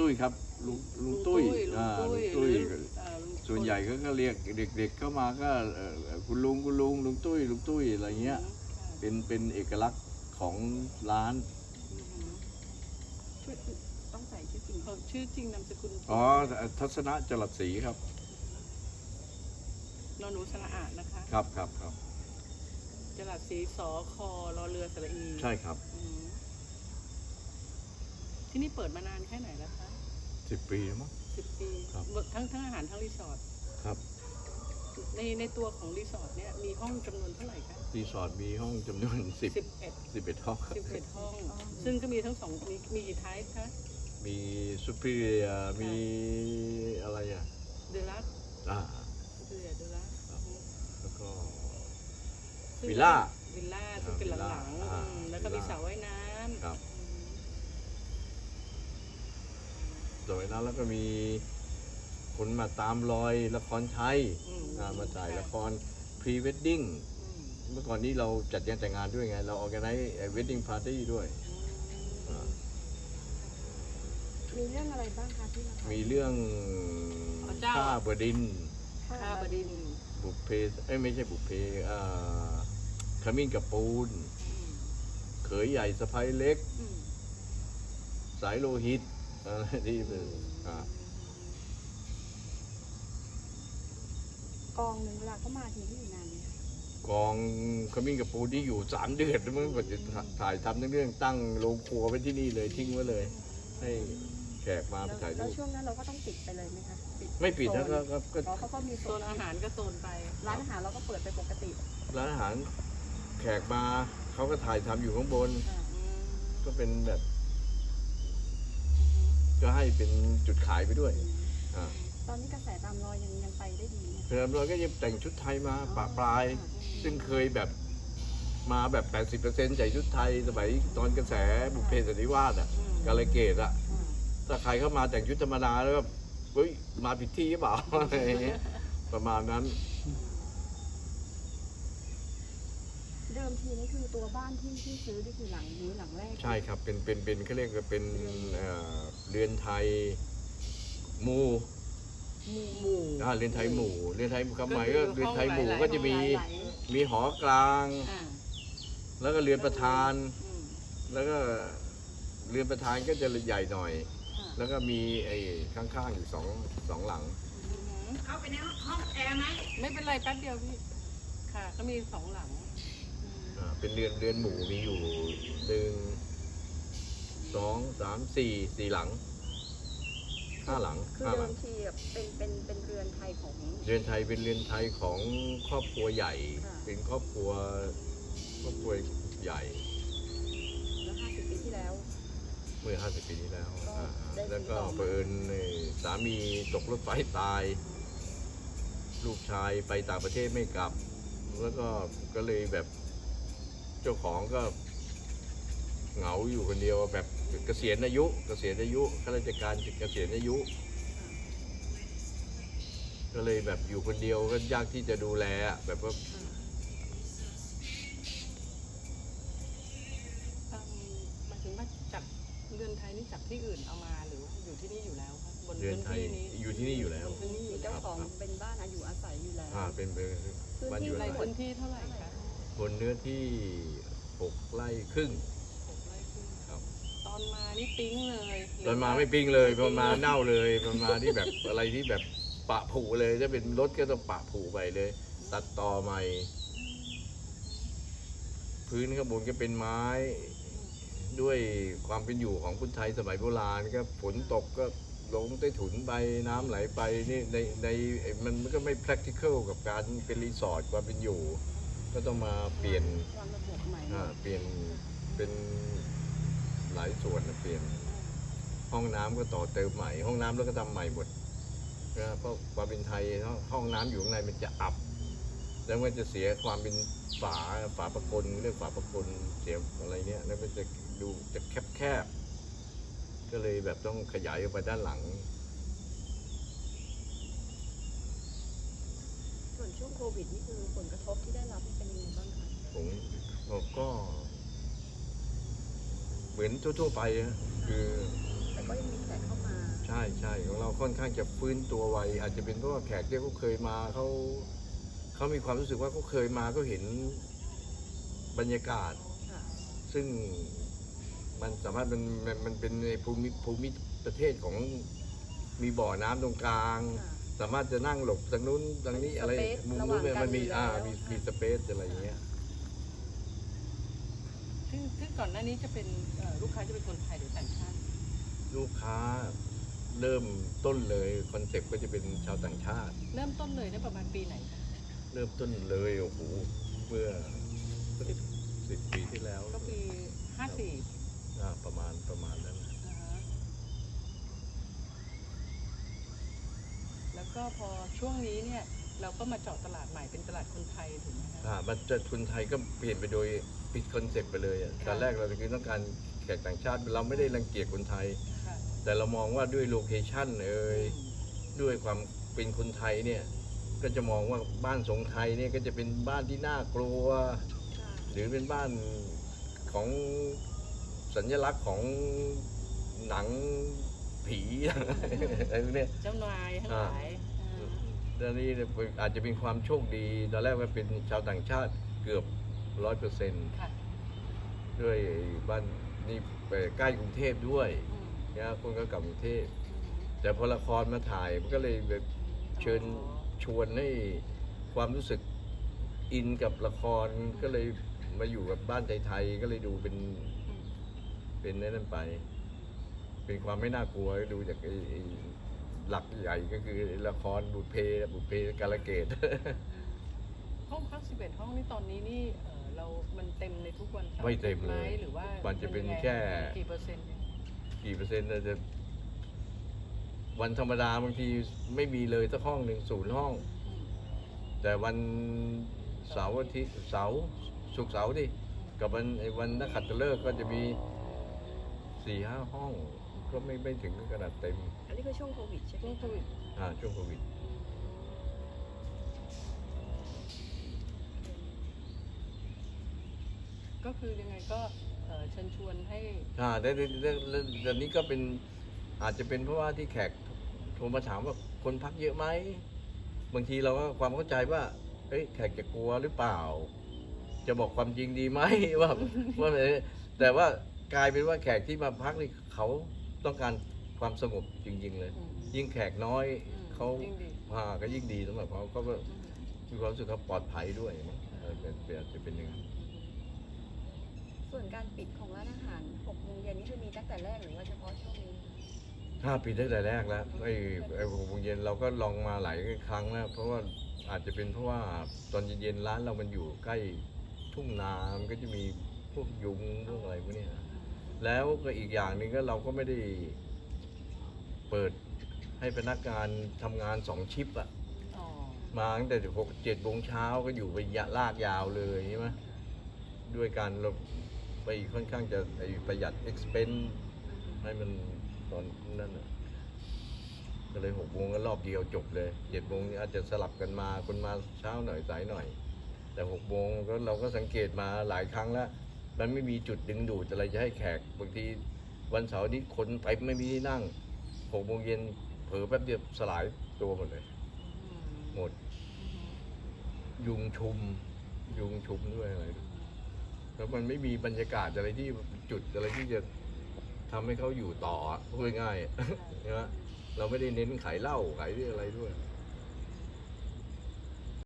ตุ้ยครับลุงลุงตุ้ยลุงอ่าตุ้ลุยงตุ้ยหรือเอ่อลุงส่วนใหญ่เขาก็เรียกเด็กๆเข้ามาก็เอ่อคุณลุงคุณลุงลุงตุ้ยลุงตุ้ยอะไรเงี้ยเป็นเป็นเอกลักษณ์ของร้านชื่อต้องใส่ชื่อจริงเขาชื่อจริงนามสกุลอ๋อทัศนะจรัสศรีครับนอนหนูสระอาดนะคะ ครับครับครับจรัสศรีสอคอรอเรือสระอี ใช่ครับอืมที่นี่เปิดมานานแค่ไหนแล้วคะ สิบปีแล้วมั้ง สิบปีครับ ทั้งทั้งอาหารทั้งรีสอร์ทครับในในตัวของรีสอร์ทเนี่ยมีห้องจำนวนเท่าไหร่คะรีสอร์ทมีห้องจำนวนสิบสิบเอ็ดสิบเอ็ดห้องครับสิบเอ็ดห้อง ซึ่งก็มีทั้งสองมีมีกี่ไทป์คะมีซูเปอร์มีอะไรอะเดลักอ่า เดือเดลักครับ แล้วก็วิลล่าวิลล่าซึ่งเป็นหลังๆอ่าอืมแล้วก็วิมีลล่า สระว่ายน้ำ ครับ อืม สมัยนั้นแล้วก็มีคนมาตามรอยละครไทยอืม อ่ามาถ่ายละครพรีเวดดิ้งอืมเมื่อก่อนนี้เราจัดงานแต่งงานด้วยไง เราออกกันไนเวดดิ้งพาร์ตี้ด้วยอ่ามีเรื่องอะไรบ้างคะที่มาถ่ายมีเรื่องพระเจ้า ข้าบดินทร์ข้าบดินทร์บุพเพเอ้ยไม่ใช่บุพเพอ่าขมิ้นกับปูนอืมเขยใหญ่สะพ้ยเล็ก อืมสายโลหิตอะไรที่เป็นอ่ากองหนึ่งเวลาเขามาทีที่อยู่นานเนี่ยกองขมิ้นกับปูนที่อยู่สามเดือนเมื่อก่อนจะถ่ายทำทั้งเรื่องตั้งโรงครัวไว้ที่นี่เลยทิ้งไว้เลย ให้แขกมาไปแล้วถ่ายแล้รูวปช่วงนั้นเราก็ต้องปิดไปเลยไหมคะปิดไม่ปิดนะก็ก็ก็เพราะเขาก็มีโซโซนนอาหารก็โซนไป ร้านอาหารเราก็เปิดไปปกติร้านอาหารแขกมาเขาก็ถ่ายทำอยู่ข้างบน อ่าอืมก็เป็นแบบ ก็ให้เป็นจุดขายไปด้วยอ่าตอนนี้กระแสตามรอยยังยังไปได้ดีนะเพื่อนเราก็ยังแต่งชุดไทยมาปะปลาย ซึ่งเคยแบบมาแบบ 80%ใส่ชุดไทยสมัยตอนกระแสบุพเพสันนิวาสอะอืมกาลเกตอะอ่าถ้าใครเข้ามาแต่งชุดธรรมดาแล้วก็เฮ้ยมาผิดที่หรือเปล่าอะไรอย่างเงี้ยประมาณนั้น เดิมทีนี่คือตัวบ้านที่ที่ซื้อนี่คือหลังนี้หลังแรกใช่ครับเป็นเป็นเป็นเขาเรียกว่าเป็นเอ่อเรือนไทยหมูหมู่ อ่าเรือนไทยหมู่เรือนไทยคำหมายก็เรือนไทยหมู่ห้องหลายๆก็จะมีหลายมีหอกลาง อ่าแล้วก็เรือนประธาน อืมแล้วก็เรือนประธานก็จะใหญ่หน่อยๆค่ะแล้วก็มีไอ้ข้างๆอยู่สองสองหลังเข้าไปในห้องแอร์ไหมไม่เป็นไรแป๊บเดียวพี่ ค่ะ ก็มีสองหลังอืมอ่า เป็นเรือนเรือนหมู่มีอยู่หนึ่งสองสามสี่สี่หลังห้าหลังคือห้าหเดิลังมทีแบบเป็นเป็นเป็นเรือนไทยของ เรือนไทยเป็นเรือนไทยของครอบครัวใหญ่ ค่ะ เป็นครอบครัวครอบครัวใหญ่แล้วห้าสิบปีที่แล้ว เมื่อ 50 ปีที่แล้วก็อ่าได้แล้วก็ติดต่อมาเปิดสามีตกรถไฟตาย ลูกชายไปต่างประเทศไม่กลับ แล้วก็ก็เลยแบบ เจ้าของก็เหงาอยู่คนเดียวแบบเกษียณอายุ เกษียณอายุข้าราชการเกษียณอายุ ก็เลยแบบอยู่คนเดียวก็ยากที่จะดูแลอะแบบว่าเอิ่มหมายถึงว่าจากเรือนไทยนี่จากที่อื่นเอามาหรือว่าอยู่ที่นี่อยู่แล้วคะบนเรืพื้อนนไทยที่นี้อยู่ที่นี่อยู่แล้วบนพื้นที่มีเจ้าของเป็นบ้านอายุอาศัยอยู่แล้วอ่าเป็นเป็นบ้านอยู่ในอาศัย พื้นที่เท่าไหร่คะ บนเนื้อที่หกไร่ครึ่ง หกไร่ครึ่งครับ ตอนมานี่ปิ๊งเลยหรืตอนมาว่ไม่ปิ้งเลยตอนมาเน่าเลยตอนมาที่แบบ อะไรที่แบบปะผุเลยถ้าเป็นรถก็ต้องปะผุไปเลย ตัดต่อใหม่ พื้นข้างบนก็เป็นไม้ ด้วยความเป็นอยู่ของคนไทยสมัยโบราณก็ฝนตกก็ลงใต้ถุนไปน้ำไหลไปนี่ในในมันมันก็ไม่ practical กับการเป็นรีสอร์ทความเป็นอยู่ ก็ต้องมาเปลี่ยนวางระบบใหม่อ่าเปลี่ยนเป็นหลายส่วนนะเปลี่ยน ห้องน้ำก็ต่อเติมใหม่ ห้องน้ำแล้วก็ทำใหม่หมดนะเพราะความเป็นไทยห้องห้องน้ำอยู่ข้างในมันจะอับ แล้วมันจะเสียความเป็นฝาฝาประกลเรื่องฝาประกลเสียอะไรเนี้ยแล้วมันจะดูจะแคบแคบๆก็เลยแบบต้องขยายออกไปด้านหลัง ส่วน ช่วงโควิดนี่คือผลกระทบที่ได้รับเป็นยังไงบ้างคะผมผมก็ เหมือนทั่วๆไปนะคือแต่ก็ยังมีแขกเข้ามาใช่ของเราค่อนข้างจะฟื้นตัวไวอาจจะเป็นเพราะว่าแขกที่เขาเคยมาเขาเขามีความรู้สึกว่าเขาเคยมาก็เห็นบรรยากาศ ค่ะซึ่งมันสามารถมันมันมันเป็นในภูมิภูมิประเทศของมีบ่อน้ำตรงกลาง ค่ะ สามารถจะนั่งหลบทางนู้นทางนี้อะไรสเปซมุมระหนู้ว่านงเนี่ยกันมันมีอยู่อ่าแล้วมีมีสเปซอะไรอย่างเงี้ย ซึ่งซึ่งก่อนหน้านี้จะเป็นเอ่อลูกค้าจะเป็นคนไทยหรือต่างชาติลูกค้าเริ่มต้นเลยคอนเซ็ปต์ก็จะเป็นชาวต่างชาติ เริ่มต้นเลยเนี่ยประมาณปีไหนคะเริ่มต้นเลยโอ้โหเมื่อสิบปีที่แล้วก็ปีห้าสี่อ่าประมาณประมาณนั้น แล้ว ก็พอช่วงนี้เนี่ยเราก็มาเจาะตลาดใหม่เป็นตลาดคนไทยถูกไหมคะอ่ามันจะคนไทยก็เปลี่ยนไปโดยปิดคอนเซ็ปต์ไปเลยอะค่ะตอนแรกเราคือต้องการแขกต่างชาติเราไม่ได้รังเกียจคนไทย ค่ะแต่เรามองว่าด้วยโลเคชั่นเอ่ยอืมด้วยความเป็นคนไทยเนี่ยก็จะมองว่าบ้านทรงไทยเนี่ยก็จะเป็นบ้านที่น่ากลัวค่ะหรือเป็นบ้านของสัญลักษณ์ของหนัง ผีอะไรพวกเนี้ย เจ้านายทั้งหลายอ่าแล้วนี่อาจจะเป็นความโชคดี ตอนแรกว่าเป็นชาวต่างชาติเกือบร้อยเปอร์เซ็นต์ค่ะด้วยบ้านนี่ไปใกล้กรุงเทพด้วยอืมนะคนก็กลับกรุงเทพ แต่พอละครมาถ่าย มันก็เลยแบบเชิญชวนให้ความรู้สึกอินกับละครก็เลยมาอยู่กับบ้านไทยๆก็เลยดูเป็นอืมเป็นนั่นไป เป็นความไม่น่ากลัวดูจากไอ้ไอ้หลักใหญ่ก็คือละครบุพเพบุพเพกาลเกต ห้องพักสิบเอ็ดห้องนี่ตอนนี้นี่เอ่อเรา มันเต็มในทุกวันสาร์ไม่เต็มเลยไหหรือว่ามัมันจะเป็นยังไงแค่กี่เปอร์เซ็นต์เนี่ยกี่เปอร์เซ็นต์น่าจะ วันธรรมดาบางทีไม่มีเลยสักห้องหนึ่งศูนย์ห้อง อืมแต่วันเสาร์อาทิตย์เสาร์ศุกร์เสาร์ดิกับวันไอ้วันนักขัตฤกษ์ก็จะมีสี่ห้าห้อง ก็ไม่ไม่ถึงขนาดเต็ม อันนี้คือช่วงโควิดใช่ไหมช่วงโควิดอ่าช่วงโควิดก็คือยังไงก็เอ่อเชิญชวนให้อ่าแต่แต่แต่แต่แต่นี้ก็เป็นอาจจะเป็นเพราะว่าที่แขกโทรมาถามว่าคนพักเยอะไหมบางทีเราก็ความเข้าใจว่าเอ้ยแขกจะกลัวหรือเปล่า จะบอกความจริงดีไหม ว่าว่าแต่ว่ากลายเป็นว่าแขกที่มาพักนี่เขา ต้องการความสงบจริง ๆ เลยอืมยิ่งแขกน้อยอืมเขายิ่งดีพาก็ยิ่งดีสำหรับเขาเขาก็อืมมีความรู้สึกเขาปลอดภัยด้วยเออเป็นเป็นอาจจะเป็นอย่างนั้นส่วนการปิดของร้านอาหาร6โมงเย็นนี่คือมีตั้งแต่แรกหรือว่าเฉพาะช่วงนี้ถ้าปิดตั้งแต่แรกแล้วไอ้ไอ้หกโมงเย็นเราก็ลองมาหลายครั้งแล้วเพราะว่าอาจจะเป็นเพราะว่าตอนเย็นๆร้านเรามันอยู่ใกล้ทุ่งนามันก็จะมีพวกยุงพวกอะไรพวกเนี้ย แล้วก็อีกอย่างหนึ่งก็เราก็ไม่ได้เปิดให้พนักงานทำงานสองชิปอะอ๋อมาตั้งแต่หกเจ็ดโมงเช้าก็อยู่ไปยะลากยาวเลยใช่ไหมด้วยการเราไปค่อนข้างจะไอ้ประหยัด expense ให้มันตอนนั้นน่ะก็เลยหกโมงก็รอบเดียวจบเลยเจ็ดโมงอาจจะสลับกันมาคนมาเช้าหน่อยสายหน่อย แต่หกโมงก็เราก็สังเกตมาหลายครั้งแล้ว มันไม่มีจุดดึงดูดอะไรจะให้แขกบางทีวันเสาร์นี้คนไปไม่มีที่นั่งหกโมงเย็นเผลอแป๊บเดียวสลายตัวหมดเลย หมด ยุงชุม ยุงชุมด้วยอะไรแล้วมันไม่มีบรรยากาศอะไรที่จุดอะไรที่จะทำให้เขาอยู่ต่อพูดง่ายๆใช่ไหมเราไม่ได้เน้นขายเหล้าขายอะไรด้วย